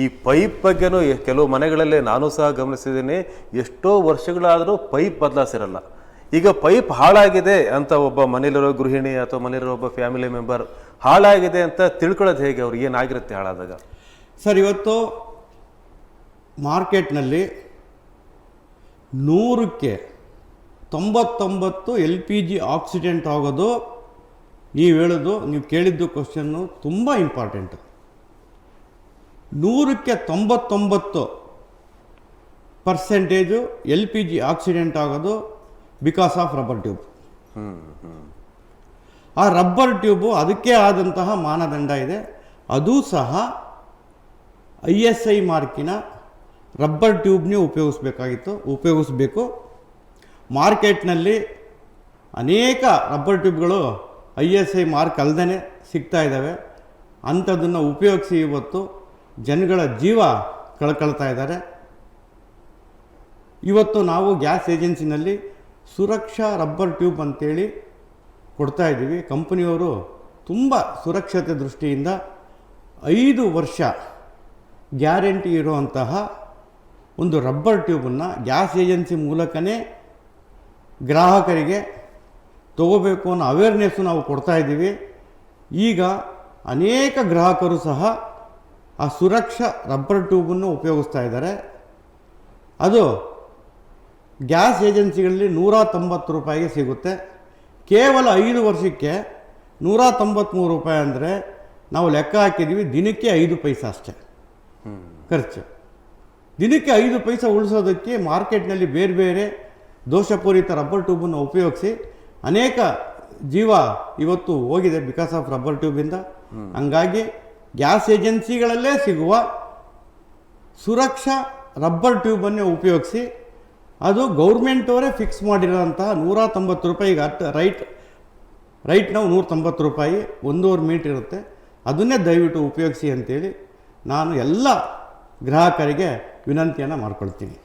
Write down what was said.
ಈ ಪೈಪ್ ಬಗ್ಗೆನೂ ಕೆಲವು ಮನೆಗಳಲ್ಲಿ ನಾನು ಸಹ ಗಮನಿಸಿದ್ದೀನಿ. ಎಷ್ಟೋ ವರ್ಷಗಳಾದರೂ ಪೈಪ್ ಬದಲಾಯಿಸಿರಲ್ಲ ಈಗ ಪೈಪ್ ಹಾಳಾಗಿದೆ ಅಂತ ಒಬ್ಬ ಮನೇಲಿರೋ ಗೃಹಿಣಿ ಅಥವಾ ಮನೇಲಿರೋ ಒಬ್ಬ ಫ್ಯಾಮಿಲಿ ಮೆಂಬರ್ ಹಾಳಾಗಿದೆ ಅಂತ ತಿಳ್ಕೊಳ್ಳೋದು ಹೇಗೆ? ಅವ್ರು ಏನಾಗಿರುತ್ತೆ ಹಾಳಾದಾಗ? ಸರ್, ಇವತ್ತು ಮಾರ್ಕೆಟ್ನಲ್ಲಿ ನೂರಕ್ಕೆ ತೊಂಬತ್ತೊಂಬತ್ತು ಎಲ್ ಪಿ ಜಿ ಆಕ್ಸಿಡೆಂಟ್ ಆಗೋದು ನೀವು ಹೇಳೋದು, ನೀವು ಕೇಳಿದ್ದು ಕ್ವಶನ್ನು ತುಂಬ ಇಂಪಾರ್ಟೆಂಟು ನೂರಕ್ಕೆ ತೊಂಬತ್ತೊಂಬತ್ತು percentage L P G accident ಆಗೋದು ಬಿಕಾಸ್ ಆಫ್ ರಬ್ಬರ್ ಟ್ಯೂಬ್ ಆ ರಬ್ಬರ್ ಟ್ಯೂಬು ಅದಕ್ಕೆ ಆದಂತಹ ಮಾನದಂಡ ಇದೆ. ಅದೂ ಸಹ ಐ ಎಸ್ ಐ ಮಾರ್ಕಿನ ರಬ್ಬರ್ ಟ್ಯೂಬ್ನೇ ಉಪಯೋಗಿಸ್ಬೇಕಾಗಿತ್ತು. ಉಪಯೋಗಿಸ್ಬೇಕು. ಮಾರ್ಕೆಟ್ನಲ್ಲಿ ಅನೇಕ ರಬ್ಬರ್ ಟ್ಯೂಬ್ಗಳು ಐ ಎಸ್ ಐ ಮಾರ್ಕ್ ಅಲ್ಲದೇ ಸಿಗ್ತಾ ಇದ್ದಾವೆ. ಅಂಥದ್ದನ್ನು ಉಪಯೋಗಿಸಿ ಇವತ್ತು ಜನಗಳ ಜೀವ ಕಳ್ಕೊಳ್ತಾ ಇದ್ದಾರೆ. ಇವತ್ತು ನಾವು ಗ್ಯಾಸ್ ಏಜೆನ್ಸಿನಲ್ಲಿ ಸುರಕ್ಷಾ ರಬ್ಬರ್ ಟ್ಯೂಬ್ ಅಂತೇಳಿ ಕೊಡ್ತಾ ಇದ್ದೀವಿ. ಕಂಪನಿಯವರು ತುಂಬ ಸುರಕ್ಷತೆ ದೃಷ್ಟಿಯಿಂದ ಐದು ವರ್ಷ ಗ್ಯಾರಂಟಿ ಇರುವಂತಹ ಒಂದು ರಬ್ಬರ್ ಟ್ಯೂಬನ್ನು ಗ್ಯಾಸ್ ಏಜೆನ್ಸಿ ಮೂಲಕನೇ ಗ್ರಾಹಕರಿಗೆ ತಗೋಬೇಕು ಅನ್ನೋ ಅವೇರ್ನೆಸ್ಸು ನಾವು ಕೊಡ್ತಾ ಇದ್ದೀವಿ. ಈಗ ಅನೇಕ ಗ್ರಾಹಕರು ಸಹ ಆ ಸುರಕ್ಷಾ ರಬ್ಬರ್ ಟ್ಯೂಬನ್ನು ಉಪಯೋಗಿಸ್ತಾ ಇದ್ದಾರೆ. ಅದು ಗ್ಯಾಸ್ ಏಜೆನ್ಸಿಗಳಲ್ಲಿ ನೂರ ತೊಂಬತ್ತು ರೂಪಾಯಿಗೆ ಸಿಗುತ್ತೆ. ಕೇವಲ ಐದು ವರ್ಷಕ್ಕೆ ನೂರ ತೊಂಬತ್ತ್ಮೂರು ರೂಪಾಯಿ ಅಂದರೆ ನಾವು ಲೆಕ್ಕ ಹಾಕಿದ್ದೀವಿ, ದಿನಕ್ಕೆ ಐದು ಪೈಸ ಅಷ್ಟೇ. ಖರ್ಚು. ದಿನಕ್ಕೆ ಐದು ಪೈಸ ಉಳಿಸೋದಕ್ಕೆ ಮಾರ್ಕೆಟ್ನಲ್ಲಿ ಬೇರೆ ಬೇರೆ ದೋಷಪೂರಿತ ರಬ್ಬರ್ ಟ್ಯೂಬನ್ನು ಉಪಯೋಗಿಸಿ ಅನೇಕ ಜೀವ ಇವತ್ತು ಹೋಗಿದೆ ಬಿಕಾಸ್ ಆಫ್ ರಬ್ಬರ್ ಟ್ಯೂಬಿಂದ ಹಂಗಾಗಿ ಗ್ಯಾಸ್ ಏಜೆನ್ಸಿಗಳಲ್ಲೇ ಸಿಗುವ ಸುರಕ್ಷಾ ರಬ್ಬರ್ ಟ್ಯೂಬನ್ನೇ ಉಪಯೋಗಿಸಿ ಅದು ಗೌರ್ಮೆಂಟವರೇ ಫಿಕ್ಸ್ ಮಾಡಿರೋಂತಹ ನೂರ ತೊಂಬತ್ತು ರೂಪಾಯಿಗೆ ಅಟ್ ರೈಟ್ ರೈಟ್ ನಾವು ನೂರ ತೊಂಬತ್ತು ರೂಪಾಯಿ ಒಂದೂವರೆ ಮೀಟ್ರ್ ಇರುತ್ತೆ. ಅದನ್ನೇ ದಯವಿಟ್ಟು ಉಪಯೋಗಿಸಿ ಅಂತೇಳಿ ನಾನು ಎಲ್ಲ ಗ್ರಾಹಕರಿಗೆ ವಿನಂತಿಯನ್ನು ಮಾಡ್ಕೊಳ್ತೀನಿ.